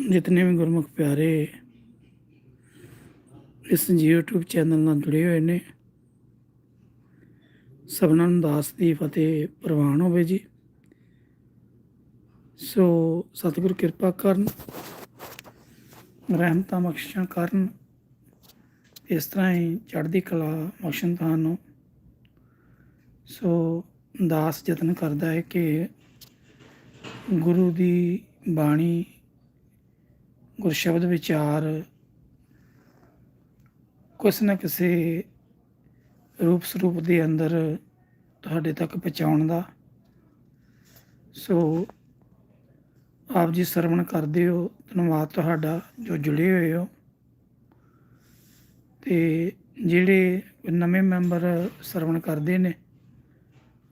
ਜਿਤਨੇ ਵੀ ਗੁਰਮੁਖ ਪਿਆਰੇ ਇਸ YouTube channel ਨਾਲ ਜੁੜੇ ਹੋਏ ਨੇ, ਸਭਨਾਂ ਨੂੰ ਦਾਸ ਦੀ ਫਤਿਹ, ਪ੍ਰਵਾਨ ਹੋਵੇ ਜੀ। ਸੋ ਸਤਿਗੁਰ ਕਿਰਪਾ ਕਰਨ, ਰਹਿਮਤਾਂ ਬਖਸ਼ਿਸ਼ਾਂ ਕਰਨ, ਇਸ ਤਰ੍ਹਾਂ ਹੀ ਚੜ੍ਹਦੀ ਕਲਾ ਬਖਸ਼ਣ ਤੁਹਾਨੂੰ ਸੋ ਦਾਸ ਯਤਨ ਕਰਦਾ ਹੈ ਕਿ ਗੁਰੂ ਦੀ ਬਾਣੀ ਗੁਰ ਸ਼ਬਦ ਵਿਚਾਰ ਕੁਛ ਨਾ ਕਿਸੇ ਰੂਪ ਸਰੂਪ ਦੇ ਅੰਦਰ ਤੁਹਾਡੇ ਤੱਕ ਪਹੁੰਚਾਉਣ ਦਾ। ਸੋ ਆਪ ਜੀ ਸਰਵਣ ਕਰਦੇ ਹੋ, ਧੰਨਵਾਦ ਤੁਹਾਡਾ ਜੋ ਜੁੜੇ ਹੋਏ ਹੋ। ਤੇ ਜਿਹੜੇ ਨਵੇਂ ਮੈਂਬਰ ਸਰਵਣ ਕਰਦੇ ਨੇ,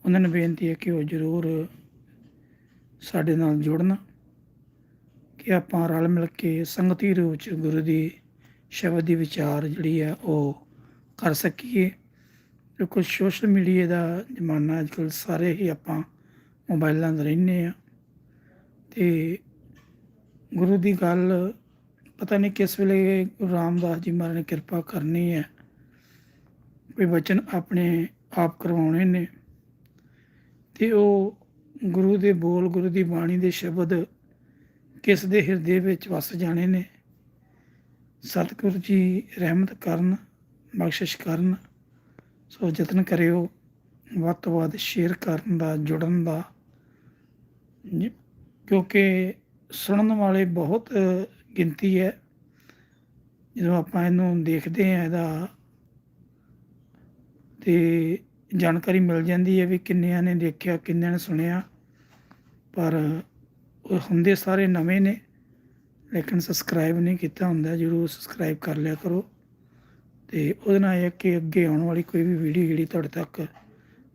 ਉਹਨਾਂ ਨੂੰ ਬੇਨਤੀ ਹੈ ਕਿ ਉਹ ਜ਼ਰੂਰ ਸਾਡੇ ਨਾਲ ਜੁੜਨ। ਕਿ ਆਪਾਂ ਰਲ ਮਿਲ ਕੇ ਸੰਗਤੀ ਰੂਪ ਚ ਗੁਰੂ ਦੀ ਸ਼ਬਦ ਦੀ ਵਿਚਾਰ ਜਿਹੜੀ ਹੈ ਉਹ ਕਰ ਸਕੀਏ। ਕਿਉਂਕਿ ਸੋਸ਼ਲ ਮੀਡੀਆ ਦਾ ਜ਼ਮਾਨਾ ਅੱਜ ਕੱਲ੍ਹ ਸਾਰੇ ਹੀ ਆਪਾਂ ਮੋਬਾਈਲਾਂ 'ਤੇ ਰਹਿੰਦੇ ਆ। ਤੇ ਗੁਰੂ ਦੀ ਗੱਲ ਪਤਾ ਨਹੀਂ ਕਿਸ ਵੇਲੇ ਗੁਰੂ ਰਾਮਦਾਸ ਜੀ ਮਹਾਰਾਜ ਨੇ ਕਿਰਪਾ ਕਰਨੀ ਹੈ। ਕੋਈ ਬਚਨ ਆਪਣੇ ਆਪ ਕਰਵਾਉਣੇ ਨੇ। ਤੇ ਉਹ ਗੁਰੂ ਦੇ ਬੋਲ, ਗੁਰੂ ਦੀ ਬਾਣੀ ਦੇ ਸ਼ਬਦ ਕਿਸ ਦੇ ਹਿਰਦੇ ਵਿੱਚ ਵਸ ਜਾਣੇ ਨੇ? ਸਤਿਗੁਰੂ ਜੀ ਰਹਿਮਤ ਕਰਨ, ਬਖਸ਼ਿਸ਼ ਕਰਨ, ਸੋ ਯਤਨ ਕਰਿਓ। ਵੱਧ ਤੋਂ ਵੱਧ ਸ਼ੇਅਰ ਕਰਨ ਦਾ, ਜੁੜਨ ਦਾ। ਕਿਉਂਕਿ ਸੁਣਨ ਵਾਲੇ ਬਹੁਤ ਗਿਣਤੀ ਹੈ। ਜਦੋਂ ਆਪਾਂ ਇਹਨੂੰ ਦੇਖਦੇ ਹਾਂ ਇਹਦਾ, ਤੇ ਜਾਣਕਾਰੀ ਮਿਲ ਜਾਂਦੀ ਹੈ ਵੀ ਕਿੰਨਿਆਂ ਨੇ ਦੇਖਿਆ, ਕਿੰਨਿਆਂ ਨੇ ਸੁਣਿਆ। ਪਰ ਹੁੰਦੇ ਸਾਰੇ ਨਵੇਂ ਨੇ, ਲੇਕਿਨ ਸਬਸਕ੍ਰਾਈਬ ਨਹੀਂ ਕੀਤਾ ਹੁੰਦਾ, ਜਰੂਰ ਸਬਸਕ੍ਰਾਈਬ ਕਰ ਲਿਆ ਕਰੋ। ਤੇ ਉਹਦੇ ਨਾਲ ਇਹ ਕਿ ਅੱਗੇ ਆਉਣ ਵਾਲੀ ਕੋਈ ਵੀ ਵੀਡੀਓ ਜਿਹੜੀ ਤੁਹਾਡੇ ਤੱਕ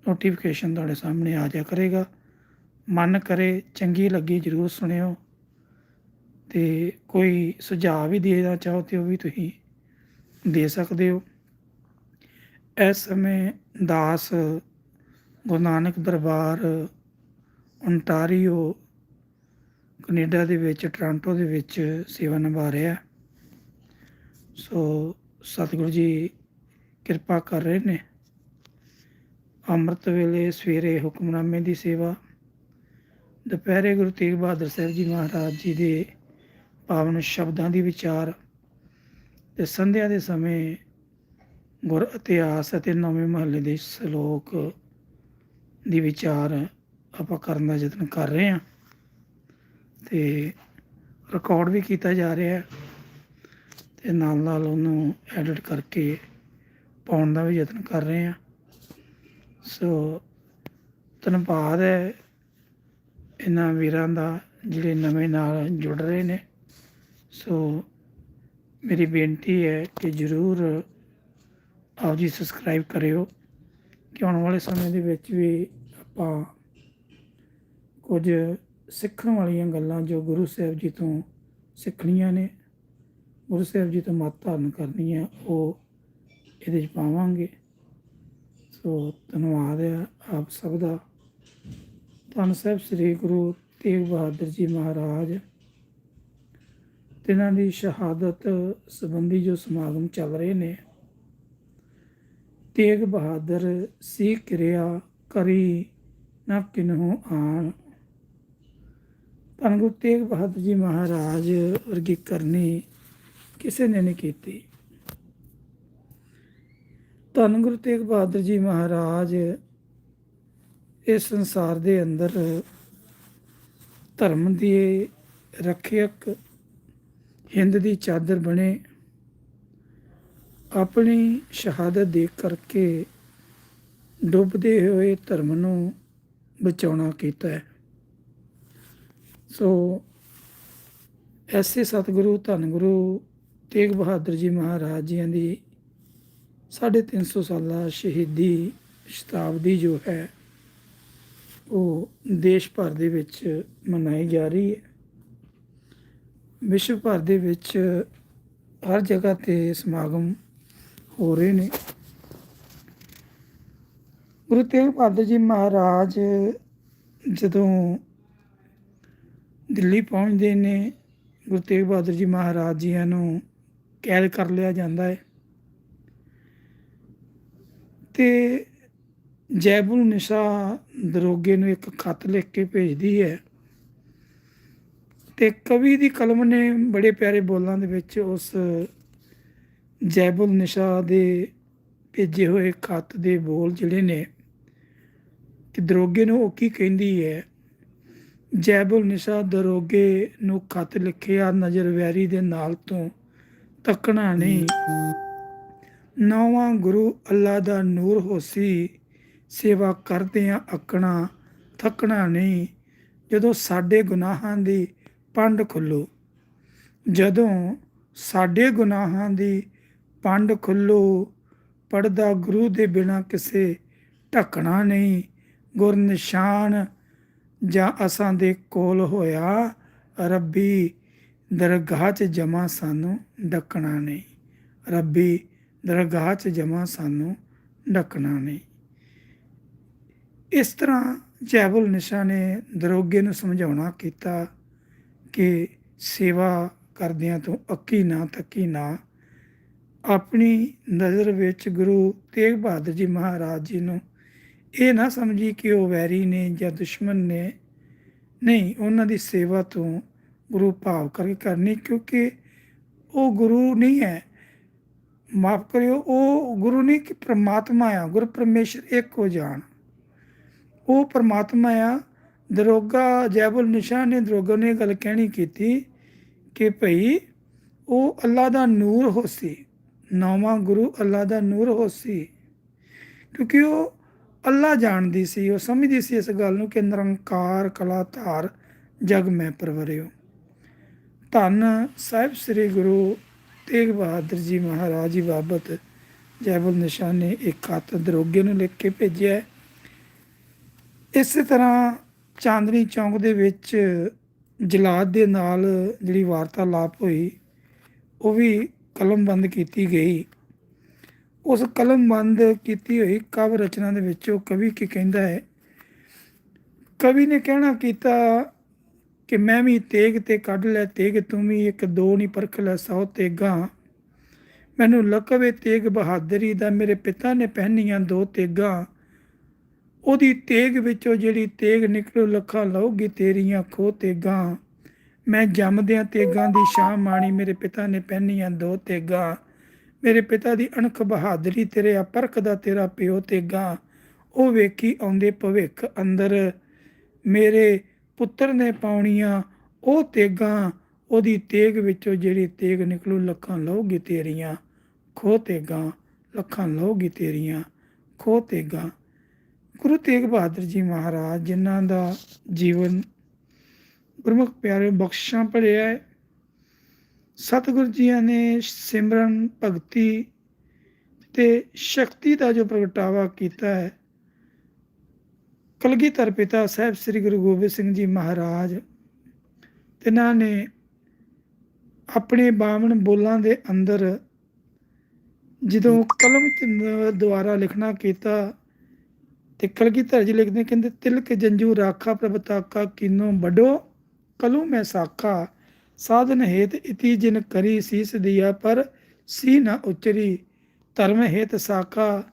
ਨੋਟੀਫਿਕੇਸ਼ਨ ਤੁਹਾਡੇ ਸਾਹਮਣੇ ਆ ਜਾਇਆ ਕਰੇਗਾ। ਮਨ ਕਰੇ, ਚੰਗੀ ਲੱਗੀ ਜਰੂਰ ਸੁਣਿਓ। ਤੇ ਕੋਈ ਸੁਝਾਅ ਵੀ ਦੇਣਾ ਚਾਹੋ ਤੇ ਉਹ ਵੀ ਤੁਸੀਂ ਦੇ ਸਕਦੇ ਹੋ। ਇਸ ਸਮੇਂ ਦਾਸ ਗੁਰੂ ਨਾਨਕ ਦਰਬਾਰ ਓਨਟਾਰੀਓ ਕੈਨੇਡਾ ਦੇ ਵਿੱਚ, ਟੋਰਾਂਟੋ ਦੇ ਵਿੱਚ ਸੇਵਾ ਨਿਭਾ ਰਿਹਾ। ਸੋ ਸਤਿਗੁਰੂ ਜੀ ਕਿਰਪਾ ਕਰ ਰਹੇ ਨੇ। ਅੰਮ੍ਰਿਤ ਵੇਲੇ ਸਵੇਰੇ ਹੁਕਮਨਾਮੇ ਦੀ ਸੇਵਾ। ਦੁਪਹਿਰੇ ਗੁਰੂ ਤੇਗ ਬਹਾਦਰ ਸਾਹਿਬ ਜੀ ਮਹਾਰਾਜ ਜੀ ਦੇ ਪਾਵਨ ਸ਼ਬਦਾਂ ਦੀ ਵਿਚਾਰ ਤੇ ਸੰਧਿਆ ਦੇ ਸਮੇਂ ਗੁਰ ਇਤਿਹਾਸ ਅਤੇ ਨਵੇਂ ਮਹੱਲੇ ਦੇ ਸ਼ਲੋਕ ਦੀ ਵਿਚਾਰ ਆਪਾਂ ਕਰਨ ਦਾ ਯਤਨ ਕਰ ਰਹੇ ਹਾਂ। ਤੇ ਰਿਕਾਰਡ ਵੀ ਕੀਤਾ ਜਾ ਰਿਹਾ ਅਤੇ ਨਾਲ ਨਾਲ ਉਹਨੂੰ ਐਡਿਟ ਕਰਕੇ ਪਾਉਣ ਦਾ ਵੀ ਯਤਨ ਕਰ ਰਹੇ ਹਾਂ। ਸੋ ਧੰਨਵਾਦ ਹੈ ਇਹਨਾਂ ਵੀਰਾਂ ਦਾ ਜਿਹੜੇ ਨਵੇਂ ਨਾਲ ਜੁੜ ਰਹੇ ਨੇ। ਸੋ ਮੇਰੀ ਬੇਨਤੀ ਹੈ ਕਿ ਜ਼ਰੂਰ ਆਪ ਜੀ ਸਬਸਕ੍ਰਾਈਬ ਕਰਿਓ ਕਿ ਆਉਣ ਵਾਲੇ ਸਮੇਂ ਦੇ ਵਿੱਚ ਵੀ ਆਪਾਂ ਕੁਝ ਸਿੱਖਣ ਵਾਲੀਆਂ ਗੱਲਾਂ ਜੋ ਗੁਰੂ ਸਾਹਿਬ ਜੀ ਤੋਂ ਸਿੱਖਣੀਆਂ ਨੇ, ਗੁਰੂ ਸਾਹਿਬ ਜੀ ਤੋਂ ਮੱਤ ਧਾਰਨ ਕਰਨੀ ਹੈ ਉਹ ਇਹਦੇ 'ਚ ਪਾਵਾਂਗੇ। ਸੋ ਧੰਨਵਾਦ ਹੈ ਆਪ ਸਭ ਦਾ। ਧੰਨ ਸਾਹਿਬ ਸ੍ਰੀ ਗੁਰੂ ਤੇਗ ਬਹਾਦਰ ਜੀ ਮਹਾਰਾਜ, ਤਿਨਾਂ ਦੀ ਸ਼ਹਾਦਤ ਸੰਬੰਧੀ ਜੋ ਸਮਾਗਮ ਚੱਲ ਰਹੇ ਨੇ। ਤੇਗ ਬਹਾਦਰ ਸੀ ਕਿਰਿਆ ਕਰੀ ਨਾ ਕਿਨਹੂ ਆਣ ਧੰਨ ਗੁਰੂ ਤੇਗ ਬਹਾਦਰ ਜੀ ਮਹਾਰਾਜ ਵਰਗੀ ਕਰਨੀ ਕਿਸੇ ਨੇ ਨਹੀਂ ਕੀਤੀ। ਧੰਨ ਗੁਰੂ ਤੇਗ ਬਹਾਦਰ ਜੀ ਮਹਾਰਾਜ, ਇਸ ਸੰਸਾਰ ਦੇ ਅੰਦਰ ਧਰਮ ਦੀ ਰੱਖਿਅਕ ਹਿੰਦ ਦੀ ਚਾਦਰ ਬਣੇ, ਆਪਣੀ ਸ਼ਹਾਦਤ ਦੇ ਕਰਕੇ ਡੁੱਬਦੇ ਹੋਏ ਧਰਮ ਨੂੰ ਬਚਾਉਣਾ ਕੀਤਾ ਹੈ। ਸੋ ਐਸੇ ਸਤਿਗੁਰੂ ਧੰਨ ਗੁਰੂ ਤੇਗ ਬਹਾਦਰ ਜੀ ਮਹਾਰਾਜ ਜੀਆਂ ਦੀ 350 ਸਾਲਾ ਸ਼ਹੀਦੀ ਸ਼ਤਾਬਦੀ ਜੋ ਹੈ, ਉਹ ਦੇਸ਼ ਭਰ ਦੇ ਵਿੱਚ ਮਨਾਈ ਜਾ ਰਹੀ ਹੈ। ਵਿਸ਼ਵ ਭਰ ਦੇ ਵਿੱਚ ਹਰ ਜਗ੍ਹਾ ਤੇ ਸਮਾਗਮ ਹੋ ਰਹੇ ਨੇ। ਗੁਰੂ ਤੇਗ ਬਹਾਦਰ ਜੀ ਮਹਾਰਾਜ ਜਦੋਂ ਦਿੱਲੀ ਪਹੁੰਚਦੇ ਨੇ, ਗੁਰੂ ਤੇਗ ਬਹਾਦਰ ਜੀ ਮਹਾਰਾਜ ਜੀਆਂ ਨੂੰ ਕੈਦ ਕਰ ਲਿਆ ਜਾਂਦਾ ਹੈ। ਤੇ ਜੈਬੁਲ ਨਿਸ਼ਾ ਦਰੋਗੇ ਨੂੰ ਇੱਕ ਖੱਤ ਲਿਖ ਕੇ ਭੇਜਦੀ ਹੈ ਤੇ ਕਵੀ ਦੀ ਕਲਮ ਨੇ ਬੜੇ ਪਿਆਰੇ ਬੋਲਾਂ ਦੇ ਵਿੱਚ ਉਸ ਜੈਬੁਲ ਨਿਸ਼ਾ ਦੇ ਭੇਜੇ ਹੋਏ ਖੱਤ ਦੇ ਬੋਲ ਜਿਹੜੇ ਨੇ, ਕਿ ਦਰੋਗੇ ਨੂੰ ਉਹ ਕੀ ਕਹਿੰਦੀ ਹੈ? ਜੈਬੁਲ ਨਿਸ਼ਾ ਦਰੋਗੇ ਨੂੰ ਖਤ ਲਿਖਿਆ ਨਜ਼ਰ ਵੈਰੀ ਦੇ ਨਾਲ ਤੋਂ ਤੱਕਣਾ ਨਹੀਂ। ਨੌਵਾਂ ਗੁਰੂ ਅੱਲਾ ਦਾ ਨੂਰ ਹੋਸੀ ਸੇਵਾ ਕਰਦਿਆਂ ਅਕਣਾ, ਥੱਕਣਾ ਨਹੀਂ, ਜਦੋਂ ਸਾਡੇ ਗੁਨਾਹਾਂ ਦੀ ਪੰਡ ਖੁੱਲੋ। ਜਦੋਂ ਸਾਡੇ ਗੁਨਾਹਾਂ ਦੀ ਪੰਡ ਖੁੱਲੋ, ਪੜਦਾ ਗੁਰੂ ਦੇ ਬਿਨਾ ਕਿਸੇ ਢੱਕਣਾ ਨਹੀਂ। ਗੁਰ ਨਿਸ਼ਾਨ ਜਾਂ ਅਸਾਂ ਦੇ ਕੋਲ ਹੋਇਆ, ਰੱਬੀ ਦਰਗਾਹ 'ਚ ਜਮਾ ਸਾਨੂੰ ਡੱਕਣਾ ਨਹੀਂ। ਰੱਬੀ ਦਰਗਾਹ 'ਚ ਜਮਾ ਸਾਨੂੰ ਡੱਕਣਾ ਨਹੀਂ। ਇਸ ਤਰ੍ਹਾਂ ਜੈਬੁਲ ਨਿਸ਼ਾ ਨੇ ਦਰੋਗੇ ਨੂੰ ਸਮਝਾਉਣਾ ਕੀਤਾ ਕਿ ਸੇਵਾ ਕਰਦਿਆਂ ਤੋਂ ਅੱਕੀ ਨਾ ਤੱਕੀ ਨਾ ਆਪਣੀ ਨਜ਼ਰ ਵਿੱਚ ਗੁਰੂ ਤੇਗ ਬਹਾਦਰ ਜੀ ਮਹਾਰਾਜ ਜੀ ਨੂੰ ਇਹ ਨਾ ਸਮਝੀ ਕਿ ਉਹ ਵੈਰੀ ਨੇ ਜਾਂ ਦੁਸ਼ਮਣ ਨੇ। ਨਹੀਂ, ਉਹਨਾਂ ਦੀ ਸੇਵਾ ਤੋਂ ਗੁਰੂ ਭਾਵ ਕਰਕੇ ਕਰਨੀ ਕਿਉਂਕਿ ਉਹ ਗੁਰੂ ਨਹੀਂ ਹੈ। ਮਾਫ ਕਰਿਓ, ਉਹ ਗੁਰੂ ਨਹੀਂ ਕਿ ਪ੍ਰਮਾਤਮਾ ਆ, ਗੁਰ ਪਰਮੇਸ਼ਰ ਇੱਕ ਹੋ ਜਾਣ। ਉਹ ਪ੍ਰਮਾਤਮਾ ਆ। ਦਰੋਗਾ ਜੈਬੁਲ ਨਿਸ਼ਾ ਨੇ ਦਰੋਗਾ ਨੇ ਇਹ ਗੱਲ ਕਹਿਣੀ ਕੀਤੀ ਕਿ ਭਈ ਉਹ ਅੱਲਾ ਦਾ ਨੂਰ ਹੋਸੀ, ਨੌਵਾਂ ਗੁਰੂ ਅੱਲਾ ਦਾ ਨੂਰ ਹੋਸੀ। ਕਿਉਂਕਿ ਉਹ ਅੱਲਾ ਜਾਣਦੀ ਸੀ, ਉਹ ਸਮਝਦੀ ਸੀ ਇਸ ਗੱਲ ਨੂੰ ਕਿ ਨਿਰੰਕਾਰ ਕਲਾ ਧਾਰ ਜਗ ਮੈਂ ਪਰਵਰਿਓ ਧੰਨ ਸਾਹਿਬ ਸ੍ਰੀ ਗੁਰੂ ਤੇਗ ਬਹਾਦਰ ਜੀ ਮਹਾਰਾਜ ਜੀ ਬਾਬਤ ਜੈਬੁਲ ਨਿਸ਼ਾ ਨੇ ਇੱਕ ਹੱਥ ਦਰੋਗੇ ਨੂੰ ਲਿਖ ਕੇ ਭੇਜਿਆ ਹੈ। ਇਸੇ ਤਰ੍ਹਾਂ ਚਾਂਦਨੀ ਚੌਂਕ ਦੇ ਵਿੱਚ ਜਲਾਦ ਦੇ ਨਾਲ ਜਿਹੜੀ ਵਾਰਤਾਲਾਪ ਹੋਈ, ਉਹ ਵੀ ਕਲਮਬੰਦ ਕੀਤੀ ਗਈ ਉਸ ਕਲਮਬੰਦ ਕੀਤੀ ਹੋਈ ਕਾਵ ਰਚਨਾ ਦੇ ਵਿੱਚ ਉਹ ਕਵੀ ਕੀ ਕਹਿੰਦਾ ਹੈ, ਕਵੀ ਨੇ ਕਹਿਣਾ ਕੀਤਾ ਕਿ ਮੈਂ ਵੀ ਤੇਗ ਤੇ ਕੱਢ ਲੈ, ਤੇਗ ਤੂੰ ਵੀ ਇੱਕ ਦੋ ਨਹੀਂ ਪਰਖ ਲੈ, ਸੌ ਤੇਗਾ। ਮੈਨੂੰ ਲਕਵੇ ਤੇਗ ਬਹਾਦਰੀ ਦਾ, ਮੇਰੇ ਪਿਤਾ ਨੇ ਪਹਿਨੀਆਂ ਦੋ ਤੇਗਾਂ। ਉਹਦੀ ਤੇਗ ਵਿੱਚੋਂ ਜਿਹੜੀ ਤੇਗ ਨਿਕਲੋ, ਲੱਖਾਂ ਲਊਗੀ ਤੇਰੀਆਂ ਖੋ ਤੇਗਾਂ। ਮੈਂ ਜੰਮਦਿਆਂ ਤੇਗਾਂ ਦੀ ਸ਼ਾਹ ਮਾਣੀ, ਮੇਰੇ ਪਿਤਾ ਨੇ ਪਹਿਨੀਆਂ ਦੋ ਤੇਗਾਂ। ਮੇਰੇ ਪਿਤਾ ਦੀ ਅਣਖ ਬਹਾਦਰੀ ਤੇਰੇ ਅਪਰਖ ਦਾ ਤੇਰਾ ਪਿਓ ਤੇਗਾਂ ਉਹ ਵੇਖੀ ਆਉਂਦੇ ਭਵਿੱਖ ਅੰਦਰ। ਮੇਰੇ ਪੁੱਤਰ ਨੇ ਪਾਉਣੀਆਂ ਉਹ ਤੇਗਾਂ। ਉਹਦੀ ਤੇਗ ਵਿੱਚੋਂ ਜਿਹੜੀ ਤੇਗ ਨਿਕਲੂ, ਲੱਖਾਂ ਲਊਗੀ ਤੇਰੀਆਂ। ਖੋ ਤੇਗਾਂ, ਲੱਖਾਂ ਲਊਗੀ ਤੇਰੀਆਂ। ਖੋ ਤੇਗਾਂ। ਗੁਰੂ ਤੇਗ ਬਹਾਦਰ ਜੀ ਮਹਾਰਾਜ, ਜਿਨ੍ਹਾਂ ਦਾ ਜੀਵਨ ਗੁਰਮੁਖ ਪਿਆਰੇ ਬਖਸ਼ਾਂ ਭਰਿਆ ਹੈ ਸਤਿਗੁਰੂ ਜੀਆਂ ਨੇ ਸਿਮਰਨ, ਭਗਤੀ ਤੇ ਸ਼ਕਤੀ ਦਾ ਜੋ ਪ੍ਰਗਟਾਵਾ ਕੀਤਾ ਹੈ। ਕਲਗੀਧਰ ਪਿਤਾ ਸਾਹਿਬ ਸ੍ਰੀ ਗੁਰੂ ਗੋਬਿੰਦ ਸਿੰਘ ਜੀ ਮਹਾਰਾਜ ਤਿਨਾਂ ਨੇ ਆਪਣੇ ਬਾਵਨ ਬੋਲਾਂ ਦੇ ਅੰਦਰ ਜਦੋਂ ਕਲਮ ਦੁਆਰਾ ਲਿਖਣਾ ਕੀਤਾ ਤੇ ਕਲਗੀਧਰ ਜੀ ਲਿਖਦੇ ਕਹਿੰਦੇ, ਤਿਲਕ ਜੰਜੂ ਰਾਖਾ ਪ੍ਰਭ ਤਾਕਾ ਕਿਨੋ ਬਡੋ ਕਲੂ ਮੈਂ ਸਾਖਾ। ਸਾਧਨ ਹੇਤ ਇਤੀ ਜਿਨ ਕਰੀ ਸੀਸ ਦਿਆ ਪਰ ਸੀ ਨਾ ਉਚਰੀ, ਧਰਮ ਹੇਤ ਸਾਖਾ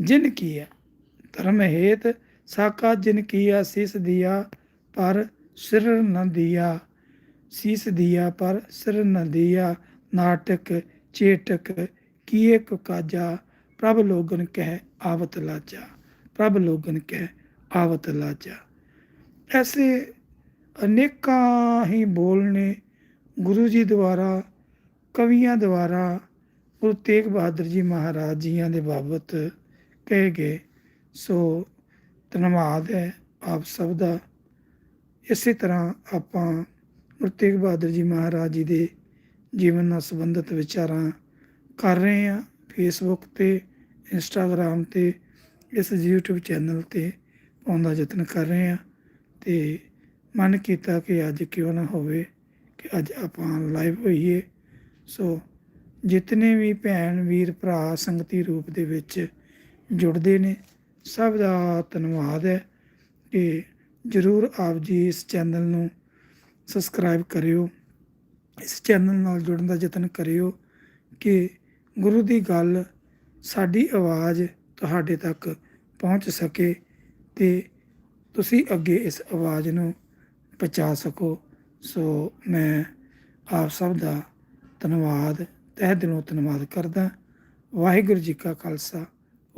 ਜਿਨ ਕੀਆ। ਧਰਮ ਹੇਤ ਸਾਖਾ ਜਿਨ ਕੀਆ, ਸੀਸ ਦਿਆ ਪਰ ਸਿਰ ਨ ਦਿਆ। ਸੀਸ ਦਿਆ ਪਰ ਸਿਰ ਨ ਦਿਆ, ਨਾਟਕ ਚੇਟਕ ਕੀਏ ਕੋ ਕਾਜਾ। ਪ੍ਰਭ ਲੋਗਨ ਕਹਿ ਆਵਤ ਲਾਜਾ। ਪ੍ਰਭ ਲੋਗਨ ਕਹਿ ਆਵਤ ਲਾਜਾ। ਐਸੇ ਅਨੇਕਾਂ ਹੀ ਬੋਲ ਨੇ ਗੁਰੂ ਜੀ ਦੁਆਰਾ, ਕਵੀਆਂ ਦੁਆਰਾ, ਗੁਰੂ ਤੇਗ ਬਹਾਦਰ ਜੀ ਮਹਾਰਾਜ ਜੀਆਂ ਦੇ ਬਾਬਤ ਕਹੇ ਗਏ। ਸੋ ਧੰਨਵਾਦ ਹੈ ਆਪ ਸਭ ਦਾ। ਇਸੇ ਤਰ੍ਹਾਂ ਆਪਾਂ ਗੁਰੂ ਤੇਗ ਬਹਾਦਰ ਜੀ ਮਹਾਰਾਜ ਜੀ ਦੇ ਜੀਵਨ ਨਾਲ ਸੰਬੰਧਿਤ ਵਿਚਾਰਾਂ ਕਰ ਰਹੇ ਹਾਂ। ਫੇਸਬੁੱਕ ਤੇ ਇੰਸਟਾਗ੍ਰam ਤੇ, ਇਸ YouTube ਚੈਨਲ ਤੇ ਪਾਉਣ ਦਾ ਯਤਨ ਕਰ ਰਹੇ ਹਾਂ। ਤੇ ਮਨ ਕੀਤਾ ਕਿ ਅੱਜ ਕਿਉਂ ਨਾ ਹੋਵੇ। ਕਿ ਅੱਜ ਆਪਾਂ ਲਾਈਵ ਹੋਈਏ। ਸੋ ਜਿਤਨੇ ਵੀ ਭੈਣ, ਵੀਰ, ਭਰਾ ਸੰਗਤੀ ਰੂਪ ਦੇ ਵਿੱਚ ਜੁੜਦੇ ਨੇ, ਸਭ ਦਾ ਧੰਨਵਾਦ ਹੈ ਕਿ ਜਰੂਰ ਆਪ ਜੀ ਇਸ ਚੈਨਲ ਨੂੰ ਸਬਸਕ੍ਰਾਈਬ ਕਰਿਓ। ਇਸ ਚੈਨਲ ਨਾਲ ਜੁੜਨ ਦਾ ਯਤਨ ਕਰਿਓ ਕਿ ਗੁਰੂ ਦੀ ਗੱਲ, ਸਾਡੀ ਆਵਾਜ਼ ਤੁਹਾਡੇ ਤੱਕ ਪਹੁੰਚ ਸਕੇ ਤੇ ਤੁਸੀਂ ਅੱਗੇ ਇਸ ਆਵਾਜ਼ ਨੂੰ ਪਹੁੰਚਾ ਸਕੋ। ਸੋ ਮੈਂ ਆਪ ਸਭ ਦਾ ਧੰਨਵਾਦ, ਤਹਿ ਦਿਲੋਂ ਧੰਨਵਾਦ ਕਰਦਾ। ਵਾਹਿਗੁਰੂ ਜੀ ਕਾ ਖਾਲਸਾ,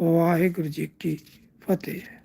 ਵਾਹਿਗੁਰੂ ਜੀ ਕੀ ਫਤਿਹ।